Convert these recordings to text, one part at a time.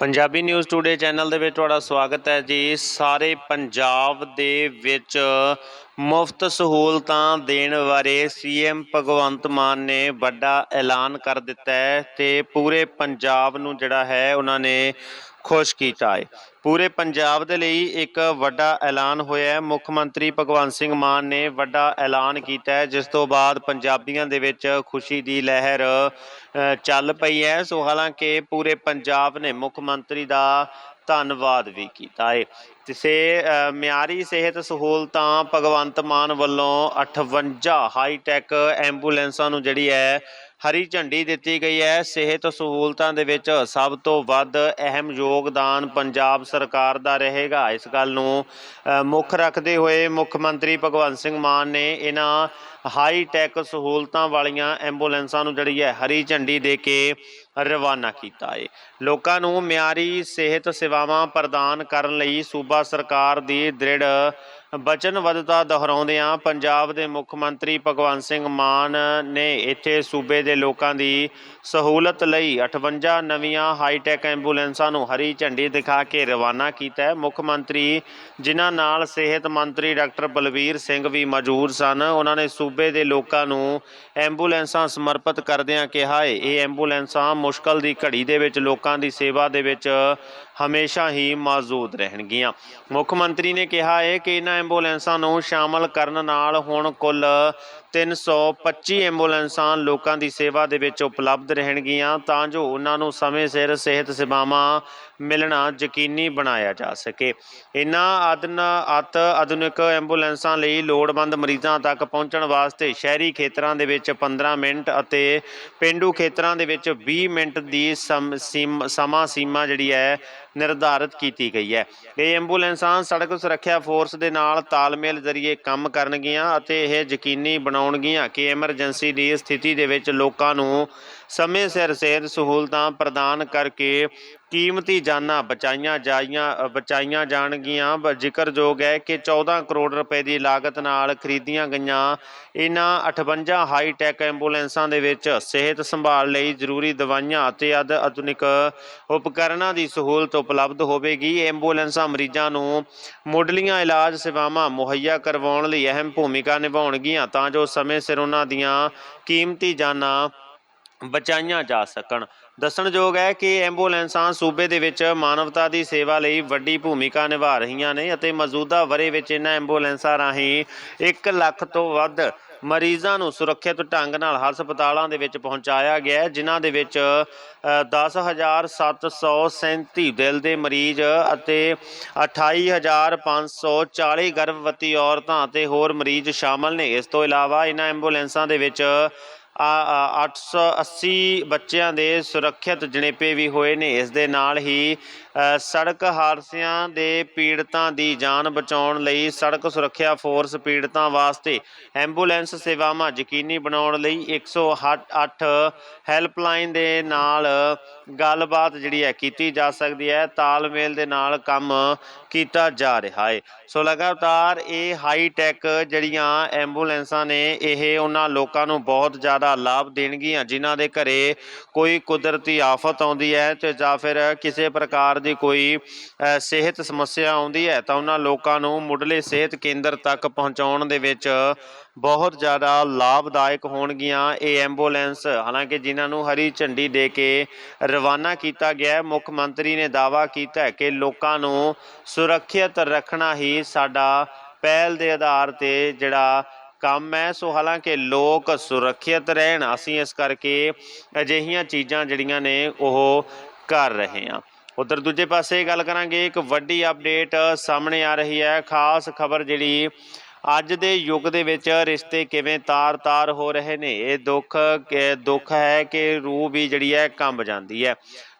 Punjabi news today channel ਦੇ ਵਿੱਚ ਤੁਹਾਡਾ ਸਵਾਗਤ ਹੈ ਜੀ। ਸਾਰੇ ਪੰਜਾਬ ਦੇ ਵਿੱਚ ਮੁਫਤ ਸਹੂਲਤਾਂ ਦੇਣ ਬਾਰੇ ਸੀਐਮ ਭਗਵੰਤ ਮਾਨ ਨੇ ਵੱਡਾ ਐਲਾਨ ਕਰ ਦਿੱਤਾ ਹੈ ਤੇ ਪੂਰੇ ਪੰਜਾਬ ਨੂੰ ਜਿਹੜਾ ਹੈ, ਉਹਨਾਂ ਨੇ ਖੁਸ਼ ਕੀਤਾ ਹੈ। ਪੂਰੇ ਪੰਜਾਬ ਦੇ ਲਈ ਇੱਕ ਵੱਡਾ ਐਲਾਨ ਹੋਇਆ ਹੈ। ਮੁੱਖ ਮੰਤਰੀ ਭਗਵੰਤ ਸਿੰਘ ਮਾਨ ਨੇ ਵੱਡਾ ਐਲਾਨ ਕੀਤਾ ਹੈ, ਜਿਸ ਤੋਂ ਬਾਅਦ ਪੰਜਾਬੀਆਂ ਦੇ ਵਿੱਚ ਖੁਸ਼ੀ ਦੀ ਲਹਿਰ ਚੱਲ ਪਈ ਹੈ। ਸੋ ਹਾਲਾਂਕਿ ਪੂਰੇ ਪੰਜਾਬ ਨੇ ਮੁੱਖ ਮੰਤਰੀ ਦਾ ਧੰਨਵਾਦ ਵੀ ਕੀਤਾ ਹੈ। ਕਿਸੇ ਮਿਆਰੀ ਸਿਹਤ ਸਹੂਲਤਾਂ ਭਗਵੰਤ ਮਾਨ ਵੱਲੋਂ 58 ਹਾਈਟੈਕ ਐਂਬੂਲੈਂਸਾਂ ਨੂੰ ਜਿਹੜੀ ਹੈ ਹਰੀ ਝੰਡੀ ਦਿੱਤੀ ਗਈ ਹੈ। ਸਿਹਤ ਸਹੂਲਤਾਂ ਦੇ ਵਿੱਚ ਸਭ ਤੋਂ ਵੱਧ ਅਹਿਮ ਯੋਗਦਾਨ ਪੰਜਾਬ ਸਰਕਾਰ ਦਾ ਰਹੇਗਾ। ਇਸ ਗੱਲ ਨੂੰ ਮੁੱਖ ਰੱਖਦੇ ਹੋਏ ਮੁੱਖ ਮੰਤਰੀ ਭਗਵੰਤ ਸਿੰਘ ਮਾਨ ਨੇ ਇਹਨਾਂ ਹਾਈ ਟੈਕ ਸਹੂਲਤਾਂ ਵਾਲੀਆਂ ਐਂਬੂਲੈਂਸਾਂ ਨੂੰ ਜਿਹੜੀ ਹੈ ਹਰੀ ਝੰਡੀ ਦੇ ਕੇ ਰਵਾਨਾ ਕੀਤਾ ਹੈ ਲੋਕਾਂ ਨੂੰ ਮਿਆਰੀ ਸਿਹਤ ਸੇਵਾਵਾਂ ਪ੍ਰਦਾਨ ਕਰਨ ਲਈ ਸੂਬਾ ਸਰਕਾਰ ਦੀ ਦ੍ਰਿੜ ਵਚਨਬੱਧਤਾ ਦੁਹਰਾਉਂਦਿਆਂ ਪੰਜਾਬ ਦੇ ਮੁੱਖ ਮੰਤਰੀ ਭਗਵੰਤ ਸਿੰਘ ਮਾਨ ਨੇ ਇੱਥੇ ਸੂਬੇ ਦੇ ਲੋਕਾਂ ਦੀ ਸਹੂਲਤ ਲਈ 58 ਨਵੀਆਂ ਹਾਈਟੈਕ ਐਂਬੂਲੈਂਸਾਂ ਨੂੰ ਹਰੀ ਝੰਡੀ ਦਿਖਾ ਕੇ ਰਵਾਨਾ ਕੀਤਾ ਹੈ। ਮੁੱਖ ਮੰਤਰੀ ਜਿਨ੍ਹਾਂ ਨਾਲ ਸਿਹਤ ਮੰਤਰੀ ਡਾਕਟਰ ਬਲਵੀਰ ਸਿੰਘ ਵੀ ਮੌਜੂਦ ਸਨ, ਉਹਨਾਂ ਨੇ ਸੂਬੇ ਦੇ ਲੋਕਾਂ ਨੂੰ ਐਂਬੂਲੈਂਸਾਂ ਸਮਰਪਿਤ ਕਰਦਿਆਂ ਕਿਹਾ ਹੈ ਇਹ ਐਂਬੂਲੈਂਸਾਂ ਮੁਸ਼ਕਲ ਦੀ ਘੜੀ ਦੇ ਵਿੱਚ ਲੋਕਾਂ ਦੀ ਸੇਵਾ ਦੇ ਵਿੱਚ ਹਮੇਸ਼ਾ ਹੀ ਮੌਜੂਦ ਰਹਿਣਗੀਆਂ। ਮੁੱਖ ਮੰਤਰੀ ਨੇ ਕਿਹਾ ਹੈ ਕਿ ਇਹਨਾਂ ਐਂਬੂਲੈਂਸਾਂ ਨੂੰ ਸ਼ਾਮਲ ਕਰਨ ਨਾਲ ਹੁਣ ਕੁੱਲ 325 ਐਂਬੂਲੈਂਸਾਂ ਲੋਕਾਂ ਦੀ ਸੇਵਾ ਦੇ ਵਿੱਚ ਉਪਲਬਧ ਰਹਿਣਗੀਆਂ ਤਾਂ ਜੋ ਉਹਨਾਂ ਨੂੰ ਸਮੇਂ ਸਿਰ ਸਿਹਤ ਸੇਵਾਵਾਂ ਮਿਲਣਾ ਯਕੀਨੀ ਬਣਾਇਆ ਜਾ ਸਕੇ। ਇਨ੍ਹਾਂ ਆਦਨ ਅਤ ਆਧੁਨਿਕ ਐਂਬੂਲੈਂਸਾਂ ਲਈ ਲੋੜਵੰਦ ਮਰੀਜ਼ਾਂ ਤੱਕ ਪਹੁੰਚਣ ਵਾਸਤੇ ਸ਼ਹਿਰੀ ਖੇਤਰਾਂ ਦੇ ਵਿੱਚ 15 ਮਿੰਟ ਅਤੇ ਪਿੰਡੂ ਖੇਤਰਾਂ ਦੇ ਵਿੱਚ 20 ਮਿੰਟ ਦੀ ਸਮ- ਸੀਮ- ਸਮਾਂ ਸੀਮਾ ਜਿਹੜੀ ਹੈ ਨਿਰਧਾਰਤ ਕੀਤੀ ਗਈ ਹੈ। ਇਹ ਐਂਬੂਲੈਂਸਾਂ ਸੜਕ ਸੁਰੱਖਿਆ ਫੋਰਸ ਦੇ ਨਾਲ ਤਾਲਮੇਲ ਜ਼ਰੀਏ ਕੰਮ ਕਰਨਗੀਆਂ ਅਤੇ ਇਹ ਯਕੀਨੀ ਬਣਾਉਣਗੀਆਂ ਕਿ ਐਮਰਜੈਂਸੀ ਦੀ ਸਥਿਤੀ ਦੇ ਵਿੱਚ ਲੋਕਾਂ ਨੂੰ ਸਮੇਂ ਸਿਰ ਸਿਹਤ ਸਹੂਲਤਾਂ ਪ੍ਰਦਾਨ ਕਰਕੇ ਕੀਮਤੀ ਜਾਨਾਂ ਬਚਾਈਆਂ ਜਾਈਆਂ, ਬਚਾਈਆਂ ਜਾਣਗੀਆਂ। ਬ- ਜ਼ਿਕਰਯੋਗ ਹੈ ਕਿ 14 ਕਰੋੜ ਰੁਪਏ ਦੀ ਲਾਗਤ ਨਾਲ ਖਰੀਦੀਆਂ ਗਈਆਂ ਇਹਨਾਂ 58 ਹਾਈ-ਟੈਕ ਐਂਬੂਲੈਂਸਾਂ ਦੇ ਵਿੱਚ ਸਿਹਤ ਸੰਭਾਲ ਲਈ ਜ਼ਰੂਰੀ ਦਵਾਈਆਂ ਅਤੇ ਅਦ ਆਧੁਨਿਕ ਉਪਕਰਨਾਂ ਦੀ ਸਹੂਲਤ ਉਪਲਬਧ ਹੋਵੇਗੀ। ਐਂਬੂਲੈਂਸਾਂ ਮਰੀਜ਼ਾਂ ਨੂੰ ਮੁੱਢਲੀਆਂ ਇਲਾਜ ਸੇਵਾਵਾਂ ਮੁਹੱਈਆ ਕਰਵਾਉਣ ਲਈ ਅਹਿਮ ਭੂਮਿਕਾ ਨਿਭਾਉਣਗੀਆਂ ਤਾਂ ਜੋ ਸਮੇਂ ਸਿਰ ਉਹਨਾਂ ਦੀਆਂ ਕੀਮਤੀ ਜਾਨਾਂ ਬਚਾਈਆਂ ਜਾ ਸਕਣ। ਦੱਸਣਯੋਗ ਹੈ ਕਿ ਐਂਬੂਲੈਂਸਾਂ ਸੂਬੇ ਦੇ ਵਿੱਚ ਮਾਨਵਤਾ ਦੀ ਸੇਵਾ ਲਈ ਵੱਡੀ ਭੂਮਿਕਾ ਨਿਭਾ ਰਹੀਆਂ ਨੇ ਅਤੇ ਮੌਜੂਦਾ ਵਰੇ ਵਿੱਚ ਇਹਨਾਂ ਐਂਬੂਲੈਂਸਾਂ ਰਾਹੀਂ 1 ਲੱਖ ਤੋਂ ਵੱਧ ਮਰੀਜ਼ਾਂ ਨੂੰ ਸੁਰੱਖਿਅਤ ਢੰਗ ਨਾਲ ਹਸਪਤਾਲਾਂ ਦੇ ਵਿੱਚ ਪਹੁੰਚਾਇਆ ਗਿਆ ਜਿਨ੍ਹਾਂ ਦੇ ਵਿੱਚ ਅ, 10737 ਦਿਲ ਦੇ ਮਰੀਜ਼ ਅਤੇ 28540 ਗਰਭਵਤੀ ਔਰਤਾਂ ਅਤੇ ਹੋਰ ਮਰੀਜ਼ ਸ਼ਾਮਲ ਨੇ। ਇਸ ਤੋਂ ਇਲਾਵਾ ਇਹਨਾਂ ਐਂਬੂਲੈਂਸਾਂ ਦੇ ਵਿੱਚ 880 ਬੱਚਿਆਂ ਦੇ ਸੁਰੱਖਿਅਤ ਜਣੇਪੇ ਵੀ ਹੋਏ ਨੇ। ਇਸ ਦੇ ਨਾਲ ਹੀ ਸੜਕ ਹਾਦਸਿਆਂ ਦੇ ਪੀੜਤਾਂ ਦੀ ਜਾਨ ਬਚਾਉਣ ਲਈ ਸੜਕ ਸੁਰੱਖਿਆ ਫੋਰਸ ਪੀੜਤਾਂ ਵਾਸਤੇ ਐਂਬੂਲੈਂਸ ਸੇਵਾਵਾਂ ਯਕੀਨੀ ਬਣਾਉਣ ਲਈ 108 ਹੈਲਪਲਾਈਨ ਦੇ ਨਾਲ ਗੱਲਬਾਤ ਜਿਹੜੀ ਹੈ ਕੀਤੀ ਜਾ ਸਕਦੀ ਹੈ। ਤਾਲਮੇਲ ਦੇ ਨਾਲ ਕੰਮ ਕੀਤਾ ਜਾ ਰਿਹਾ ਹੈ। ਸੋ ਲਗਾਤਾਰ ਇਹ ਹਾਈ ਟੈਕ ਜਿਹੜੀਆਂ ਐਂਬੂਲੈਂਸਾਂ ਨੇ, ਇਹ ਉਹਨਾਂ ਲੋਕਾਂ ਨੂੰ ਬਹੁਤ ਜ਼ਿਆਦਾ ਲਾਭ ਦੇਣਗੀਆਂ, ਜਿਨ੍ਹਾਂ ਦੇ ਘਰੇ ਕੋਈ ਕੁਦਰਤੀ ਆਫਤ ਆਉਂਦੀ ਹੈ ਤੇ ਜਾਂ ਫਿਰ ਕਿਸੇ ਪ੍ਰਕਾਰ ਦੀ ਕੋਈ ਸਿਹਤ ਸਮੱਸਿਆ ਆਉਂਦੀ ਹੈ, ਤਾਂ ਉਹਨਾਂ ਲੋਕਾਂ ਨੂੰ ਮੁੱਢਲੇ ਸਿਹਤ ਕੇਂਦਰ ਤੱਕ ਪਹੁੰਚਾਉਣ ਦੇ ਵਿੱਚ ਬਹੁਤ ਜ਼ਿਆਦਾ ਲਾਭਦਾਇਕ ਹੋਣਗੀਆਂ ਇਹ ਐਂਬੂਲੈਂਸ। ਹਾਲਾਂਕਿ ਜਿਨ੍ਹਾਂ ਨੂੰ ਹਰੀ ਝੰਡੀ ਦੇ ਕੇ ਰਵਾਨਾ ਕੀਤਾ ਗਿਆ ਹੈ, ਮੁੱਖ ਮੰਤਰੀ ਨੇ ਦਾਅਵਾ ਕੀਤਾ ਹੈ ਕਿ ਲੋਕਾਂ ਨੂੰ ਸੁਰੱਖਿਅਤ ਰੱਖਣਾ ਹੀ ਸਾਡਾ ਪਹਿਲ ਦੇ ਆਧਾਰ ਤੇ ਜਿਹੜਾ ਕੰਮ ਹੈ। ਸੋ ਹਾਲਾਂਕਿ ਲੋਕ ਸੁਰੱਖਿਅਤ ਰਹਿਣ। ਅਸੀਂ ਇਸ ਕਰਕੇ ਅਜਿਹੀਆਂ ਚੀਜ਼ਾਂ ਜਿਹੜੀਆਂ ਨੇ ਉਹ ਕਰ ਰਹੇ ਹਾਂ। ਉਧਰ ਦੂਜੇ ਪਾਸੇ ਗੱਲ ਕਰਾਂਗੇ। ਇੱਕ ਵੱਡੀ ਅਪਡੇਟ ਸਾਹਮਣੇ ਆ ਰਹੀ ਹੈ। ਖਾਸ ਖਬਰ ਜਿਹੜੀ ਅੱਜ ਦੇ ਯੁੱਗ ਦੇ ਵਿੱਚ ਰਿਸ਼ਤੇ ਕਿਵੇਂ ਤਾਰ-ਤਾਰ ਹੋ ਰਹੇ ਨੇ, ਇਹ ਦੁੱਖ ਦੁੱਖ ਹੈ ਕਿ ਰੂਹ ਵੀ ਜਿਹੜੀ ਹੈ ਕੰਬ ਜਾਂਦੀ ਹੈ।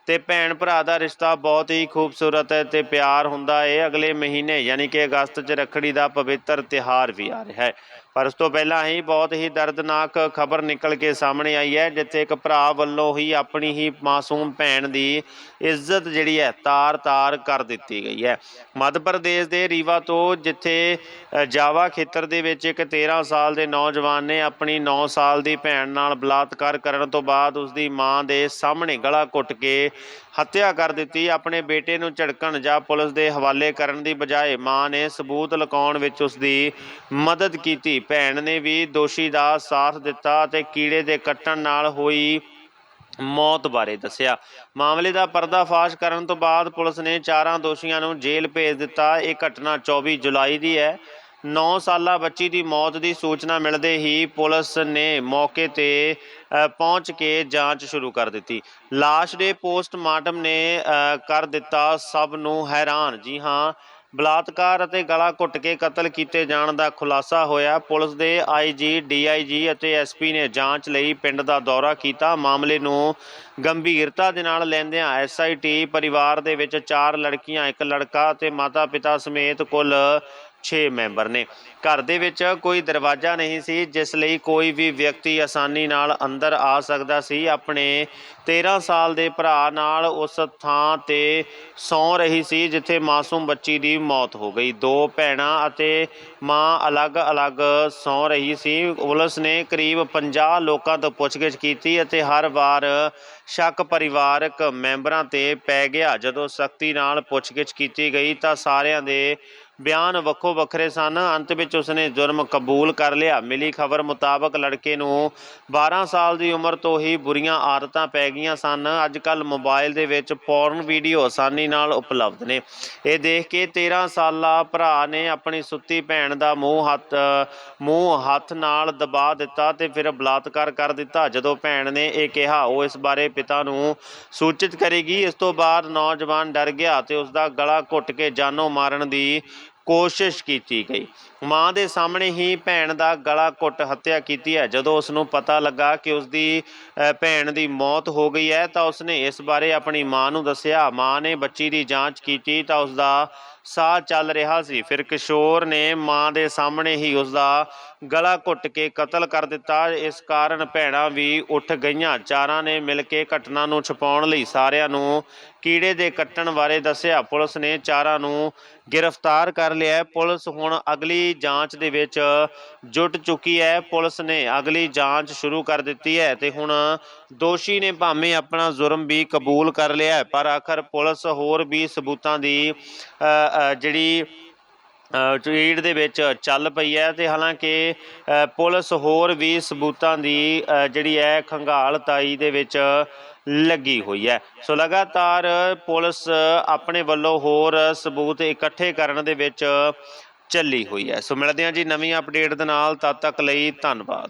ਤੇ ਭੈਣ ਭਰਾ ਦਾ ਰਿਸ਼ਤਾ ਬਹੁਤ ਹੀ ਖੂਬਸੂਰਤ ਹੈ ਤੇ ਪਿਆਰ ਹੁੰਦਾ ਹੈ। ਅਗਲੇ ਮਹੀਨੇ, ਯਾਨੀ ਕਿ ਅਗਸਤ 'ਚ ਰੱਖੜੀ ਦਾ ਪਵਿੱਤਰ ਤਿਹਾਰ ਵੀ ਆ ਰਿਹਾ ਹੈ। ਪਰ ਉਸ ਤੋਂ ਪਹਿਲਾਂ ਹੀ ਬਹੁਤ ਹੀ ਦਰਦਨਾਕ ਖਬਰ ਨਿਕਲ ਕੇ ਸਾਹਮਣੇ ਆਈ ਹੈ, ਜਿੱਥੇ ਇੱਕ ਭਰਾ ਵੱਲੋਂ ਹੀ ਆਪਣੀ ਹੀ ਮਾਸੂਮ ਭੈਣ ਦੀ ਇੱਜ਼ਤ ਜਿਹੜੀ ਹੈ ਤਾਰ-ਤਾਰ ਕਰ ਦਿੱਤੀ ਗਈ ਹੈ। ਮੱਧ ਪ੍ਰਦੇਸ਼ ਦੇ ਰੀਵਾ ਤੋਂ ਜਿੱਥੇ ਜਾਵਾ ਖੇਤਰ ਦੇ ਵਿੱਚ ਇੱਕ 13 ਸਾਲ ਦੇ ਨੌਜਵਾਨ ਨੇ ਆਪਣੀ 9 ਸਾਲ ਦੀ ਭੈਣ ਨਾਲ ਬਲਾਤਕਾਰ ਕਰਨ ਤੋਂ ਬਾਅਦ ਉਸ ਦੀ ਮਾਂ ਦੇ ਸਾਹਮਣੇ ਗਲਾ ਘੁੱਟ ਕੇ ਹੱਤਿਆ ਕਰ ਦਿੱਤੀ। ਆਪਣੇ ਬੇਟੇ ਨੂੰ ਝੜਕਣ ਜਾਂ ਪੁਲਿਸ ਦੇ ਹਵਾਲੇ ਕਰਨ ਦੀ ਬਜਾਏ ਮਾਂ ਨੇ ਸਬੂਤ ਲੁਕਾਉਣ ਵਿੱਚ ਉਸ ਦੀ ਮਦਦ ਕੀਤੀ। ਭੈਣ ਨੇ ਵੀ ਦੋਸ਼ੀ ਦਾ ਸਾਥ ਦਿੱਤਾ ਅਤੇ ਕੀੜੇ ਦੇ ਕੱਟਣ ਨਾਲ ਹੋਈ ਮੌਤ ਬਾਰੇ ਦੱਸਿਆ। ਮਾਮਲੇ ਦਾ ਪਰਦਾਫਾਸ਼ ਕਰਨ ਤੋਂ ਬਾਅਦ ਪੁਲਿਸ ਨੇ ਚਾਰਾਂ ਦੋਸ਼ੀਆਂ ਨੂੰ ਜੇਲ੍ਹ ਭੇਜ ਦਿੱਤਾ। ਇਹ ਘਟਨਾ 24 ਜੁਲਾਈ ਦੀ ਹੈ। 9 ਸਾਲਾ ਬੱਚੀ ਦੀ ਮੌਤ ਦੀ ਸੂਚਨਾ ਮਿਲਦੇ ਹੀ ਪੁਲਿਸ ਨੇ ਮੌਕੇ ਤੇ ਅ, ਪਹੁੰਚ ਕੇ ਜਾਂਚ ਸ਼ੁਰੂ ਕਰ ਦਿੱਤੀ। ਲਾਸ਼ ਦੇ ਪੋਸਟਮਾਰਟਮ ਨੇ ਅ, ਕਰ ਦਿੱਤਾ। ਸਭ ਨੂੰ ਹੈਰਾਨ। ਜੀ ਹਾਂ ਬਲਾਤਕਾਰ ਅਤੇ ਗਲਾ ਘੁੱਟ ਕੇ ਕਤਲ ਕੀਤੇ ਜਾਣ ਦਾ ਖੁਲਾਸਾ ਹੋਇਆ। ਪੁਲਿਸ ਦੇ ਆਈਜੀ ਡੀਆਈਜੀ ਅਤੇ ਐਸਪੀ ਨੇ ਜਾਂਚ ਲਈ ਪਿੰਡ ਦਾ ਦੌਰਾ ਕੀਤਾ। ਮਾਮਲੇ ਨੂੰ ਗੰਭੀਰਤਾ ਦੇ ਨਾਲ ਲੈਂਦਿਆਂ ਐਸਆਈਟੀ ਪਰਿਵਾਰ ਦੇ ਵਿੱਚ ਚਾਰ ਲੜਕੀਆਂ, ਇੱਕ ਲੜਕਾ ਅਤੇ ਮਾਤਾ-ਪਿਤਾ ਸਮੇਤ ਕੁੱਲ 6 ਮੈਂਬਰ ਨੇ। ਘਰ ਦੇ ਵਿੱਚ ਕੋਈ ਦਰਵਾਜ਼ਾ ਨਹੀਂ ਸੀ, ਜਿਸ ਲਈ ਕੋਈ ਵੀ ਵਿਅਕਤੀ ਆਸਾਨੀ ਨਾਲ ਅੰਦਰ ਆ ਸਕਦਾ ਸੀ। ਆਪਣੇ 13 ਸਾਲ ਦੇ ਭਰਾ ਨਾਲ ਉਸ ਥਾਂ ਤੇ ਸੌਂ ਰਹੀ ਸੀ, ਜਿੱਥੇ ਮਾਸੂਮ ਬੱਚੀ ਦੀ ਮੌਤ ਹੋ ਗਈ। ਦੋ ਭੈਣਾਂ ਅਤੇ ਮਾਂ ਅਲੱਗ-ਅਲੱਗ ਸੌਂ ਰਹੀ ਸੀ। ਪੁਲਿਸ ਨੇ ਕਰੀਬ 50 ਲੋਕਾਂ ਤੋਂ ਪੁੱਛਗਿੱਛ ਕੀਤੀ ਅਤੇ ਹਰ ਵਾਰ ਸ਼ੱਕ ਪਰਿਵਾਰਕ ਮੈਂਬਰਾਂ ਤੇ ਪੈ ਗਿਆ। ਜਦੋਂ ਸਖਤੀ ਨਾਲ ਪੁੱਛਗਿੱਛ ਕੀਤੀ ਗਈ ਤਾਂ ਸਾਰਿਆਂ ਦੇ ਬਿਆਨ ਵੱਖੋ ਵੱਖਰੇ ਸਨ। ਅੰਤ ਵਿੱਚ ਉਸਨੇ ਜੁਰਮ ਕਬੂਲ ਕਰ ਲਿਆ। ਮਿਲੀ ਖਬਰ ਮੁਤਾਬਕ ਲੜਕੇ ਨੂੰ 12 ਸਾਲ ਦੀ ਉਮਰ ਤੋਂ ਹੀ ਬੁਰੀਆਂ ਆਦਤਾਂ ਪੈ ਗਈਆਂ ਸਨ। ਅੱਜ ਕੱਲ ਮੋਬਾਈਲ ਦੇ ਵਿੱਚ ਪੌਰਨ ਵੀਡੀਓ ਆਸਾਨੀ ਨਾਲ ਉਪਲਬਧ ਨੇ। ਇਹ ਦੇਖ ਕੇ 13 ਸਾਲਾ ਭਰਾ ਨੇ ਆਪਣੀ ਸੁੱਤੀ ਭੈਣ ਦਾ ਮੂੰਹ ਹੱਥ ਮੂੰਹ ਹੱਥ ਨਾਲ ਦਬਾ ਦਿੱਤਾ ਤੇ ਫਿਰ ਬਲਾਤਕਾਰ ਕਰ ਦਿੱਤਾ। ਜਦੋਂ ਭੈਣ ਨੇ ਇਹ ਕਿਹਾ, ਉਹ ਇਸ ਬਾਰੇ ਪਿਤਾ ਨੂੰ ਸੂਚਿਤ ਕਰੇਗੀ। ਇਸ ਤੋਂ ਬਾਅਦ ਨੌਜਵਾਨ ਡਰ ਗਿਆ ਤੇ ਉਸ ਦਾ ਗਲਾ ਘੁੱਟ ਕੇ ਜਾਨੋਂ ਮਾਰਨ ਦੀ ਕੋਸ਼ਿਸ਼ ਕੀਤੀ ਗਈ। ਮਾਂ ਦੇ ਸਾਹਮਣੇ ਹੀ ਭੈਣ ਦਾ ਗਲਾ ਘੁੱਟ ਹੱਤਿਆ ਕੀਤੀ ਹੈ। ਜਦੋਂ ਉਸ ਨੂੰ ਪਤਾ ਲੱਗਾ ਕਿ ਉਸ ਦੀ ਭੈਣ ਦੀ ਮੌਤ ਹੋ ਗਈ ਹੈ ਤਾਂ ਉਸਨੇ ਇਸ ਬਾਰੇ ਆਪਣੀ ਮਾਂ ਨੂੰ ਦੱਸਿਆ। ਮਾਂ ਨੇ ਬੱਚੀ ਦੀ ਜਾਂਚ ਕੀਤੀ ਤਾਂ ਉਸ ਦਾ ਸਾਹ ਚੱਲ ਰਿਹਾ ਸੀ। ਫਿਰ ਕਿਸ਼ੋਰ ਨੇ ਮਾਂ ਦੇ ਸਾਹਮਣੇ ਹੀ ਉਸ ਦਾ ਗਲਾ ਘੁੱਟ ਕੇ ਕਤਲ ਕਰ ਦਿੱਤਾ। ਇਸ ਕਾਰਨ ਭੈਣਾਂ ਵੀ ਉੱਠ ਗਈਆਂ। ਚਾਰਾਂ ਨੇ ਮਿਲ ਕੇ ਘਟਨਾ ਨੂੰ ਛੁਪਾਉਣ ਲਈ ਸਾਰਿਆਂ ਨੂੰ ਕੀੜੇ ਦੇ ਕੱਟਣ ਬਾਰੇ ਦੱਸਿਆ। ਪੁਲਿਸ ਨੇ ਚਾਰਾਂ ਨੂੰ ਗ੍ਰਿਫਤਾਰ ਕਰ ਲਿਆ ਪੁਲਿਸ ਹੁਣ ਅਗਲੀ ਜਾਂਚ ਦੇ ਵਿੱਚ ਜੁਟ ਚੁੱਕੀ ਹੈ। ਪੁਲਿਸ ਨੇ ਅਗਲੀ ਜਾਂਚ ਸ਼ੁਰੂ ਕਰ ਦਿੱਤੀ ਹੈ ਤੇ ਹੁਣ ਦੋਸ਼ੀ ਨੇ ਭਾਵੇਂ ਆਪਣਾ ਜੁਰਮ ਵੀ ਕਬੂਲ ਕਰ ਲਿਆ ਪਰ ਆਖਰ ਪੁਲਿਸ ਹੋਰ ਵੀ ਸਬੂਤਾਂ ਦੀ ਜਿਹੜੀ ਅ, ਦੇ ਵਿੱਚ ਚੱਲ ਪਈ ਹੈ ਤੇ ਹਾਲਾਂਕਿ ਪੁਲਿਸ ਹੋਰ ਵੀ ਸਬੂਤਾਂ ਦੀ ਜਿਹੜੀ ਹੈ ਖੰਗਾਲ ਤਾਈ ਦੇ ਵਿੱਚ ਲੱਗੀ ਹੋਈ ਹੈ। ਸੋ ਲਗਾਤਾਰ ਪੁਲਿਸ ਆਪਣੇ ਵੱਲੋਂ ਹੋਰ ਸਬੂਤ ਇਕੱਠੇ ਕਰਨ ਦੇ ਵਿੱਚ ਚੱਲੀ ਹੋਈ ਹੈ। ਸੋ ਮਿਲਦੇ ਹਾਂ ਜੀ ਨਵੀਂ ਅਪਡੇਟ ਦੇ ਨਾਲ ਤਦ ਤੱਕ ਲਈ ਧੰਨਵਾਦ।